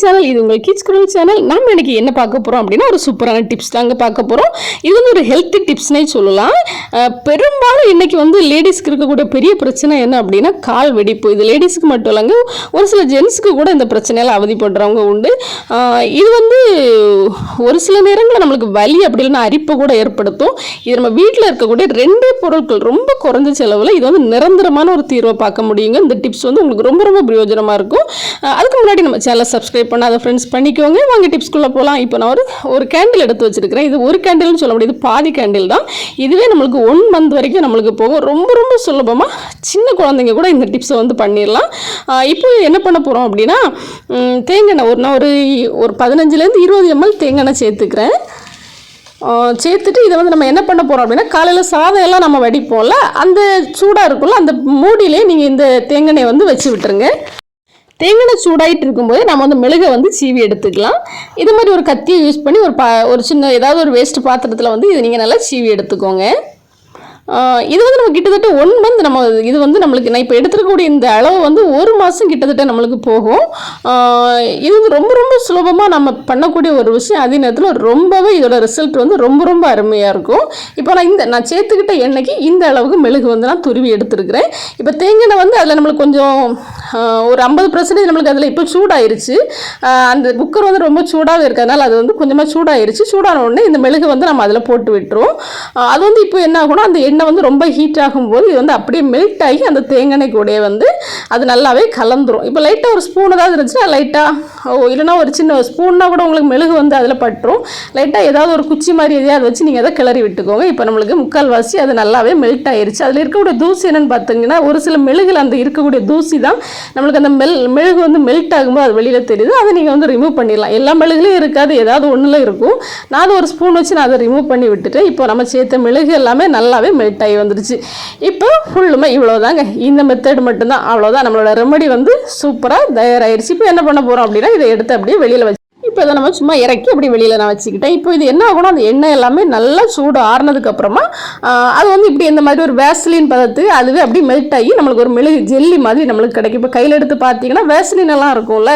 Channel இது உங்கள் kids குரல் சேனல் நம்ம இன்னைக்கு என்ன பார்க்க போகிறோம் அப்படின்னா ஒரு சூப்பரான டிப்ஸ் தாங்க பார்க்க போகிறோம் இது வந்து ஒரு ஹெல்த்தி டிப்ஸ்னே சொல்லலாம். பெரும்பாலும் இன்னைக்கு வந்து லேடிஸ்க்கு இருக்கக்கூடிய பெரிய பிரச்சனை என்ன அப்படின்னா கால் வெடிப்பு. இது லேடிஸ்க்கு மட்டும் இல்லைங்க ஒரு சில ஜென்ஸுக்கு கூட இந்த பிரச்சனையால் அவதிப்படுறவங்க உண்டு. இது வந்து ஒரு சில நேரங்களில் நம்மளுக்கு வலி அப்படி இல்லைன்னா அரிப்பை கூட ஏற்படுத்தும். இது நம்ம வீட்டில் இருக்கக்கூடிய ரெண்டே பொருட்கள் ரொம்ப குறைஞ்ச செலவில் இது வந்து நிரந்தரமான ஒரு தீர்வை பார்க்க முடியுங்க. இந்த டிப்ஸ் வந்து உங்களுக்கு ரொம்ப ரொம்ப பிரயோஜனமாக இருக்கும். அதுக்கு முன்னாடி நம்ம சேனலை சப்ஸ்கிரைப் பண்ணாத ஃப்ரெண்ட்ஸ் பண்ணிக்கோங்க. வாங்க டிப்ஸ்குள்ளே போகலாம் இப்போ நான் ஒரு ஒரு கேண்டில் எடுத்து வச்சிருக்கிறேன். இது ஒரு கேண்டில்னு சொல்ல முடியாது. பாதி கேண்டில் தான். இதுவே நம்மளுக்கு ஒன் மந்த் வரைக்கும் நம்மளுக்கு போகும். ரொம்ப ரொம்ப சுலபமாக சின்ன குழந்தைங்க கூட இந்த டிப்ஸை வந்து பண்ணிடலாம். இப்போ என்ன பண்ண போகிறோம் அப்படின்னா தேங்காய் எண்ணெய். ஒரு நான் ஒரு ஒரு பதினஞ்சுலேருந்து இருபது எம்எல் தேங்காய் சேர்த்துக்கிறேன். சேர்த்துட்டு இதை வந்து நம்ம என்ன பண்ண போகிறோம் அப்படின்னா காலையில் சாதம் எல்லாம் நம்ம வடிப்போம்ல அந்த சூடாக இருக்கும்ல அந்த மூடியிலே நீங்கள் இந்த தேங்காய் வந்து வச்சு விட்டுருங்க. தேங்காய் சூடாயிட்டு இருக்கும்போது நம்ம வந்து மெழுகை வந்து சீவி எடுத்துக்கலாம். இது மாதிரி ஒரு கத்தியை யூஸ் பண்ணி ஒரு ப ஒரு சின்ன ஏதாவது ஒரு வேஸ்ட் பாத்திரத்தில் வந்து இதை நீங்கள் நல்லா சீவி எடுத்துக்கோங்க. இது வந்து நம்ம கிட்டத்தட்ட ஒன் மந்த் நம்ம இது வந்து நம்மளுக்கு நான் இப்போ எடுத்துருக்கக்கூடிய இந்த அளவு வந்து ஒரு மாதம் கிட்டத்தட்ட நம்மளுக்கு போகும். இது வந்து ரொம்ப ரொம்ப சுலபமாக நம்ம பண்ணக்கூடிய ஒரு விஷயம். அதே நேரத்தில் ரொம்பவே இதோட ரிசல்ட் வந்து ரொம்ப ரொம்ப அருமையாக இருக்கும். இப்போ நான் இந்த நான் சேர்த்துக்கிட்ட எண்ணெய்க்கு இந்த அளவுக்கு மெழுகு வந்து நான் துருவி எடுத்துருக்கிறேன். இப்போ தேங்காய் வந்து அதில் நம்மளுக்கு கொஞ்சம் ஒரு ஐம்பது பர்சன்டேஜ் நம்மளுக்கு அதில் இப்போ சூடாயிருச்சு. அந்த குக்கர் வந்து ரொம்ப சூடாக இருக்கிறதுனால அது வந்து கொஞ்சமாக சூடாயிருச்சு. சூடான உடனே இந்த மெழுகு வந்து நம்ம அதில் போட்டு விட்டுரும் அது வந்து இப்போ என்ன ஆகும்னா அந்த எண்ணெய் வந்து ரொம்ப ஹீட் ஆகும்போது இது வந்து அப்படியே மெல்ட் ஆகி அந்த தேங்காய் கூட வந்து அது நல்லாவே கலந்துரும். இப்போ லைட்டாக ஒரு ஸ்பூன் ஏதாவது இருந்துச்சுன்னா லைட்டாக ஓ இல்லைன்னா ஒரு சின்ன ஸ்பூன்னா கூட உங்களுக்கு மெழுகு வந்து அதில் பட்டுரும். லைட்டாக ஏதாவது ஒரு குச்சி மாதிரி எதையாவது வச்சு நீங்கள் அதை கிளறி விட்டுக்கோங்க. இப்போ நம்மளுக்கு முக்கால்வாசி அது நல்லாவே மெல்ட் ஆயிருச்சு. அதில் இருக்கக்கூடிய தூசி என்னன்னு பார்த்தீங்கன்னா ஒரு சில மெழுகில் அந்த இருக்கக்கூடிய தூசி தான் நம்மளுக்கு அந்த மெல் மெழுகு வந்து மெல்ட் ஆகும்போது அது வெளியில் தெரியுது. அதை நீங்கள் வந்து ரிமூவ் பண்ணிடலாம். எல்லா மெழுகுலையும் இருக்காது ஏதாவது ஒன்றில் இருக்கும். நான் அதை ஒரு ஸ்பூன் வச்சு நான் அதை ரிமூவ் பண்ணி விட்டுட்டு இப்போ நம்ம சேர்த்த மெழுகு எல்லாமே நல்லாவே மெல்ட் ஆகி வந்துருச்சு. இப்போ ஃபுல்லுமே இவ்வளோதாங்க இந்த மெத்தட் மட்டும்தான். அவ்வளோதான் நம்மளோட ரெமடி வந்து சூப்பராக தயாராகிடுச்சு இப்போ என்ன பண்ண போகிறோம் அப்படின்னா இதை எடுத்து அப்படியே வெளியில் வச்சு இப்போ இதை நம்ம சும்மா இறக்கி அப்படி வெளியில் நான் வச்சுக்கிட்டேன். இப்போ இது என்ன ஆகணும் அந்த எண்ணெய் எல்லாமே நல்லா சூடு ஆறுனதுக்கு அப்புறமா அது வந்து இப்படி இந்த மாதிரி ஒரு வேஸ்லின் பதத்துக்கு அதுவே அப்படி மெல்ட் ஆகி நம்மளுக்கு ஒரு மெழுகு ஜெல்லி மாதிரி நம்மளுக்கு கிடைக்கும். இப்போ கையில் எடுத்து பார்த்தீங்கன்னா வேஸ்லின் எல்லாம் இருக்கும்ல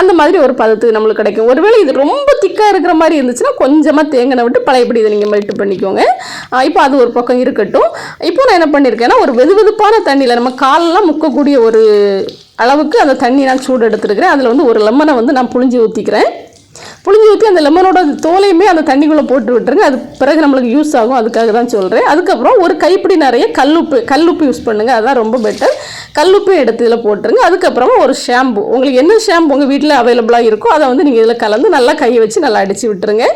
அந்த மாதிரி ஒரு பதத்துக்கு நம்மளுக்கு கிடைக்கும். ஒருவேளை இது ரொம்ப திக்காக இருக்கிற மாதிரி இருந்துச்சுன்னா கொஞ்சமாக தேங்கனை விட்டு பழையபடி இதை நீங்கள் மெல்ட் பண்ணிக்கோங்க. இப்போ அது ஒரு பக்கம் இருக்கட்டும். இப்போ நான் என்ன பண்ணியிருக்கேன்னா ஒரு வெது வெதுப்பான தண்ணியில் நம்ம காலெல்லாம் முக்கக்கூடிய ஒரு அளவுக்கு அந்த தண்ணி நான் சூடு எடுத்துருக்கிறேன் அதில் வந்து ஒரு லெமனை வந்து நான் புளிஞ்சு ஊற்றிக்கிறேன் புளிஞ்சு ஊற்றி அந்த லெமனோட தோலையுமே அந்த தண்ணிக்குள்ளே போட்டு விட்டுருங்க. அது பிறகு நம்மளுக்கு யூஸ் ஆகும். அதுக்காக தான் சொல்கிறேன் அதுக்கப்புறம் ஒரு கைப்பிடி நிறைய கல்லுப்பு கல்லுப்பு யூஸ் பண்ணுங்கள் அதுதான் ரொம்ப பெட்டர் கல்லுப்பு எடுத்து இதில் போட்டுருங்க. அதுக்கப்புறமா ஒரு ஷாம்பு உங்களுக்கு என்ன ஷாம்பு உங்கள் வீட்டில் அவைலபிளாக இருக்கோ அதை வந்து நீங்கள் இதில் கலந்து நல்லா கையை வச்சு நல்லா அடித்து விட்டுருங்க.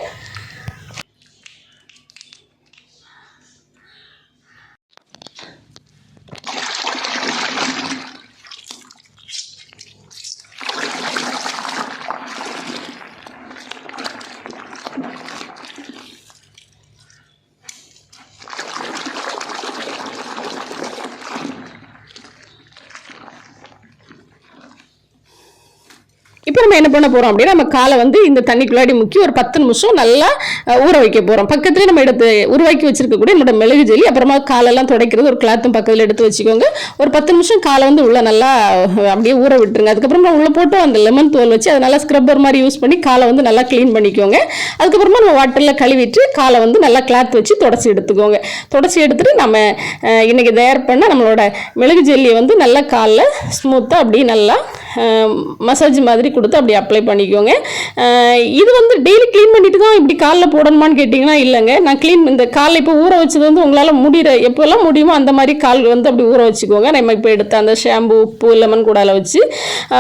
இப்போ நம்ம என்ன பண்ண போகிறோம் அப்படின்னா நம்ம காலை வந்து இந்த தண்ணிக்குள்ளாடி முக்கி ஒரு பத்து நிமிஷம் நல்லா ஊற வைக்க போகிறோம் பக்கத்துலேயே நம்ம எடுத்து உருவாக்கி வச்சிருக்கக்கூடிய நம்மளோட மிளகு ஜெல்லி அப்புறமா காலெல்லாம் துடைக்கிறது ஒரு கிளாத்தும் பக்கத்தில் எடுத்து வச்சுக்கோங்க. ஒரு பத்து நிமிஷம் காலை வந்து உள்ள நல்லா அப்படியே ஊற விட்டுருங்க. அதுக்கப்புறமா உள்ள போட்டு அந்த லெமன் தோல் வச்சு அதை நல்லா ஸ்க்ரப்பர் மாதிரி யூஸ் பண்ணி காலை வந்து நல்லா க்ளீன் பண்ணிக்கோங்க. அதுக்கப்புறமா நம்ம வாட்டரில் கழுவிட்டு காலை வந்து நல்லா கிளாத் வச்சு தொடச்சி எடுத்துக்கோங்க. தொடச்சி எடுத்துட்டு நம்ம இன்றைக்கி இன்னைக்கு தயார் பண்ண நம்மளோட மிளகு ஜெல்லியை வந்து நல்லா காலில் ஸ்மூத்தாக அப்படியே நல்லா மசாஜ் மாதிரி கொடுத்து அப்படி அப்ளை பண்ணிக்கோங்க. இது வந்து டெய்லி க்ளீன் பண்ணிட்டு தான் இப்படி காலில் போடணுமான்னு கேட்டிங்கன்னா இல்லைங்க. நான் க்ளீன் இந்த காலில் இப்போ ஊற வச்சது வந்து உங்களால் முடிகிற எப்போல்லாம் முடியுமோ அந்த மாதிரி கால் வந்து அப்படி ஊற வச்சுக்கோங்க. நம்ம இப்போ எடுத்த அந்த ஷாம்பு உப்பு லெமன் கூடால வச்சு.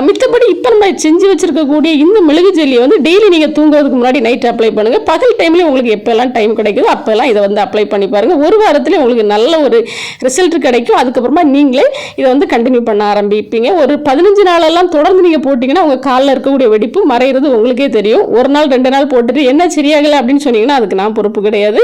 மித்தபடி இப்போ நம்ம செஞ்சு வச்சுருக்கக்கூடிய இந்த மிளகு ஜெல்லியை வந்து டெய்லி நீங்கள் தூங்குறதுக்கு முன்னாடி நைட் அப்ளை பண்ணுங்கள் பகல் டைம்லேயும் உங்களுக்கு எப்போல்லாம் டைம் கிடைக்குதோ அப்போல்லாம் இதை வந்து அப்ளை பண்ணி பாருங்கள் ஒரு வாரத்தில் உங்களுக்கு நல்ல ஒரு ரிசல்ட் கிடைக்கும். அதுக்கப்புறமா நீங்களே இதை வந்து கண்டினியூ பண்ண ஆரம்பிப்பீங்க. ஒரு பதினஞ்சு நாளெல்லாம் தொடர்ந்து நீங்கள் போட்டிங்கன்னா உங்கள் காலில் இருக்கக்கூடிய வெடிப்பு மறையிறது உங்களுக்கே தெரியும். ஒரு நாள் ரெண்டு நாள் போட்டுட்டு என்ன சரியாகலை அப்படின்னு சொன்னீங்கன்னா அதுக்கு நான் பொறுப்பு கிடையாது.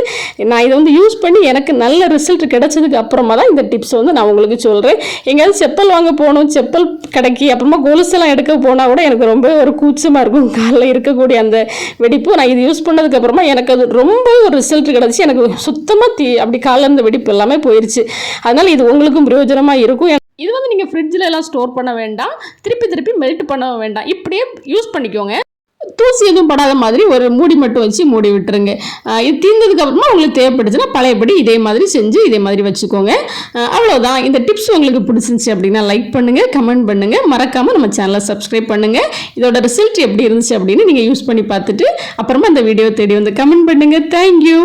நான் இதை வந்து யூஸ் பண்ணி எனக்கு நல்ல ரிசல்ட் கிடைச்சதுக்கு அப்புறமா தான் இந்த டிப்ஸ் வந்து நான் உங்களுக்கு சொல்கிறேன் எங்கேயாவது செப்பல் வாங்க போகணும் செப்பல் கடைக்கு அப்புறமா கொலுசெல்லாம் எடுக்க போனால் கூட எனக்கு ரொம்ப ஒரு கூச்சமாக இருக்கும். காலில் இருக்கக்கூடிய அந்த வெடிப்பு. நான் இது யூஸ் பண்ணதுக்கப்புறமா எனக்கு அது ரொம்ப ஒரு ரிசல்ட் கிடச்சி எனக்கு சுத்தமாக தீ அப்படி காலில் இருந்த வெடிப்பு எல்லாமே போயிடுச்சு அதனால் இது உங்களுக்கும் பிரயோஜனமாக இருக்கும். இது வந்து நீங்கள் ஃப்ரிட்ஜில் எல்லாம் ஸ்டோர் பண்ண வேண்டாம். திருப்பி திருப்பி மெல்ட் பண்ண வேண்டாம். இப்படியே யூஸ் பண்ணிக்கோங்க. தூசி எதுவும் படாத மாதிரி ஒரு மூடி மட்டும் வச்சு மூடி விட்டுருங்க. இது தீர்ந்ததுக்கப்புறமா உங்களுக்கு தேவைப்பட்டுச்சுன்னா பழையபடி இதே மாதிரி செஞ்சு இதே மாதிரி வச்சுக்கோங்க. அவ்வளோதான் இந்த டிப்ஸ் உங்களுக்கு பிடிச்சிருந்துச்சு அப்படின்னா லைக் பண்ணுங்கள் கமெண்ட் பண்ணுங்கள் மறக்காமல் நம்ம சேனலை சப்ஸ்கிரைப் பண்ணுங்கள் இதோட ரிசல்ட் எப்படி இருந்துச்சு அப்படின்னு நீங்கள் யூஸ் பண்ணி பார்த்துட்டு அப்புறமா அந்த வீடியோ தேடி வந்து கமெண்ட் பண்ணுங்கள் தேங்க்யூ